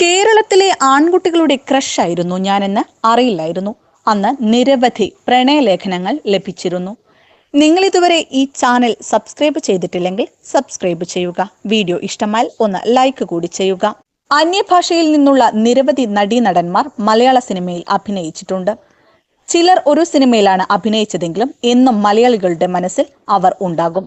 കേരളത്തിലെ ആൺകുട്ടികളുടെ ക്രഷായിരുന്നു. ഞാനെന്ന് അറിയില്ലായിരുന്നു. അന്ന് നിരവധി പ്രണയലേഖനങ്ങൾ ലഭിച്ചിരുന്നു. നിങ്ങൾ ഇതുവരെ ഈ ചാനൽ സബ്സ്ക്രൈബ് ചെയ്തിട്ടില്ലെങ്കിൽ സബ്സ്ക്രൈബ് ചെയ്യുക. വീഡിയോ ഇഷ്ടമായാൽ ഒന്ന് ലൈക്ക് കൂടി ചെയ്യുക. അന്യഭാഷയിൽ നിന്നുള്ള നിരവധി നടീനടന്മാർ മലയാള സിനിമയിൽ അഭിനയിച്ചിട്ടുണ്ട്. ചിലർ ഒരു സിനിമയിലാണ് അഭിനയിച്ചതെങ്കിലും എന്നും മലയാളികളുടെ മനസ്സിൽ അവർ ഉണ്ടാകും.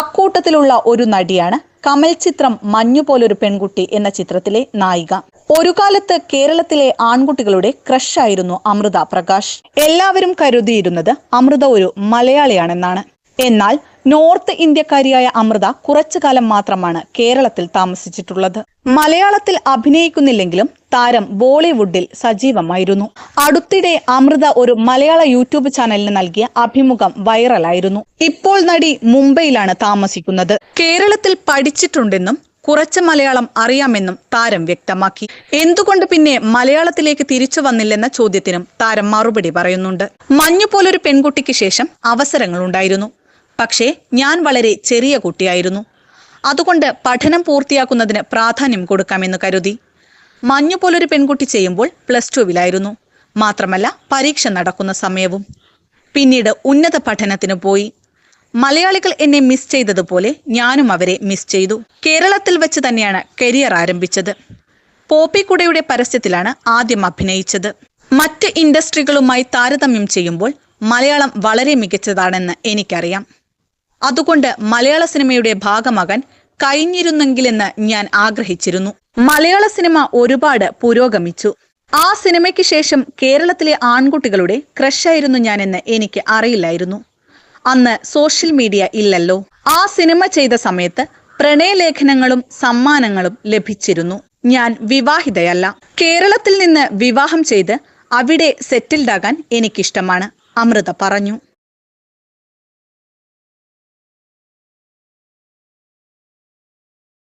അക്കൂട്ടത്തിലുള്ള ഒരു നടിയാണ് കമൽ ചിത്രം മഞ്ഞു പോലൊരു പെൺകുട്ടി എന്ന ചിത്രത്തിലെ നായിക. ഒരു കാലത്ത് കേരളത്തിലെ ആൺകുട്ടികളുടെ ക്രഷായിരുന്നു അമൃത പ്രകാശ്. എല്ലാവരും കരുതിയിരുന്നത് അമൃത ഒരു മലയാളിയാണെന്നാണ്. എന്നാൽ നോർത്ത് ഇന്ത്യക്കാരിയായ അമൃത കുറച്ചു കാലം മാത്രമാണ് കേരളത്തിൽ താമസിച്ചിട്ടുള്ളത്. മലയാളത്തിൽ അഭിനയിക്കുന്നില്ലെങ്കിലും താരം ബോളിവുഡിൽ സജീവമായിരുന്നു. അടുത്തിടെ അമൃത ഒരു മലയാള യൂട്യൂബ് ചാനലിന് നൽകിയ അഭിമുഖം വൈറലായിരുന്നു. ഇപ്പോൾ നടി മുംബൈയിലാണ് താമസിക്കുന്നത്. കേരളത്തിൽ പഠിച്ചിട്ടുണ്ടെന്നും കുറച്ച് മലയാളം അറിയാമെന്നും താരം വ്യക്തമാക്കി. എന്തുകൊണ്ട് പിന്നെ മലയാളത്തിലേക്ക് തിരിച്ചു വന്നില്ലെന്ന ചോദ്യത്തിനും താരം മറുപടി പറയുന്നുണ്ട്. മഞ്ഞു പോലൊരു പെൺകുട്ടിക്ക് ശേഷം അവസരങ്ങൾ ഉണ്ടായിരുന്നു പക്ഷേ ഞാൻ വളരെ ചെറിയ കുട്ടിയായിരുന്നു. അതുകൊണ്ട് പഠനം പൂർത്തിയാക്കുന്നതിന് പ്രാധാന്യം കൊടുക്കാമെന്ന് കരുതി. മഞ്ഞു പോലൊരു പെൺകുട്ടി ചെയ്യുമ്പോൾ പ്ലസ് ടുവിലായിരുന്നു. മാത്രമല്ല പരീക്ഷ നടക്കുന്ന സമയവും. പിന്നീട് ഉന്നത പഠനത്തിന് പോയി. മലയാളികൾ എന്നെ മിസ് ചെയ്തതുപോലെ ഞാനും അവരെ മിസ് ചെയ്തു. കേരളത്തിൽ വെച്ച് തന്നെയാണ് കരിയർ ആരംഭിച്ചത്. പോപ്പി പോപ്പിക്കുടയുടെ പരസ്യത്തിലാണ് ആദ്യം അഭിനയിച്ചത്. മറ്റ് ഇൻഡസ്ട്രികളുമായി താരതമ്യം ചെയ്യുമ്പോൾ മലയാളം വളരെ മികച്ചതാണെന്ന് എനിക്കറിയാം. അതുകൊണ്ട് മലയാള സിനിമയുടെ ഭാഗമാകാൻ കഴിഞ്ഞിരുന്നെങ്കിലെന്ന് ഞാൻ ആഗ്രഹിച്ചിരുന്നു. മലയാള സിനിമ ഒരുപാട് പുരോഗമിച്ചു. ആ സിനിമയ്ക്ക് ശേഷം കേരളത്തിലെ ആൺകുട്ടികളുടെ ക്രഷായിരുന്നു ഞാനെന്ന് എനിക്ക് അറിയില്ലായിരുന്നു. അന്ന് സോഷ്യൽ മീഡിയ ഇല്ലല്ലോ. ആ സിനിമ ചെയ്ത സമയത്ത് പ്രണയലേഖനങ്ങളും സമ്മാനങ്ങളും ലഭിച്ചിരുന്നു. ഞാൻ വിവാഹിതയല്ല. കേരളത്തിൽ നിന്ന് വിവാഹം ചെയ്ത് അവിടെ സെറ്റിൽഡാകാൻ എനിക്കിഷ്ടമാണ്. അമൃത പറഞ്ഞു.